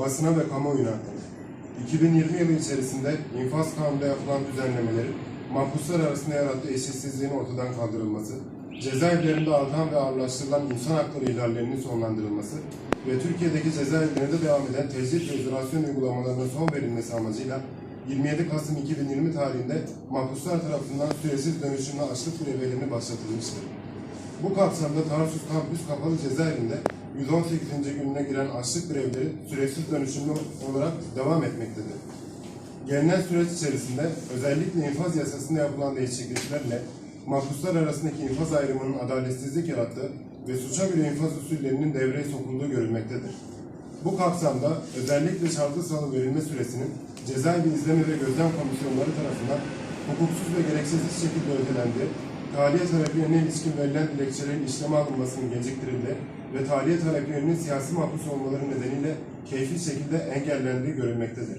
basına ve kamuoyuna 2020 yılı içerisinde infaz kanununda yapılan düzenlemelerin mahpuslar arasında yarattığı eşitsizliğin ortadan kaldırılması, cezaevlerinde artan ve ağırlaştırılan insan hakları ihlallerinin sonlandırılması ve Türkiye'deki cezaevlerinde devam eden tecrit ve izolasyon uygulamalarına son verilmesi amacıyla 27 Kasım 2020 tarihinde mahpuslar tarafından süresiz dönüşümlü açlık grevlerini başlatılmıştır. Bu kapsamda Tarsus Kampüs Kapalı Cezaevinde 118. gününe giren açlık grevleri süresiz dönüşümlü olarak devam etmektedir. Gelinen süreç içerisinde özellikle infaz yasasında yapılan değişikliklerle mahpuslar arasındaki infaz ayrımının adaletsizlik yarattığı ve suça göre infaz usullerinin devreye sokulduğu görülmektedir. Bu kapsamda özellikle şartlı salı verilme süresinin cezaevi izleme ve gözlem komisyonları tarafından hukuksuz ve gereksiz şekilde ötelendi, tahliye taleplerine ilişkin verilen dilekçelerin işleme alınmasının geciktirildi ve tahliye taleplerinin siyasi mahpus olmaları nedeniyle keyfi şekilde engellendiği görülmektedir.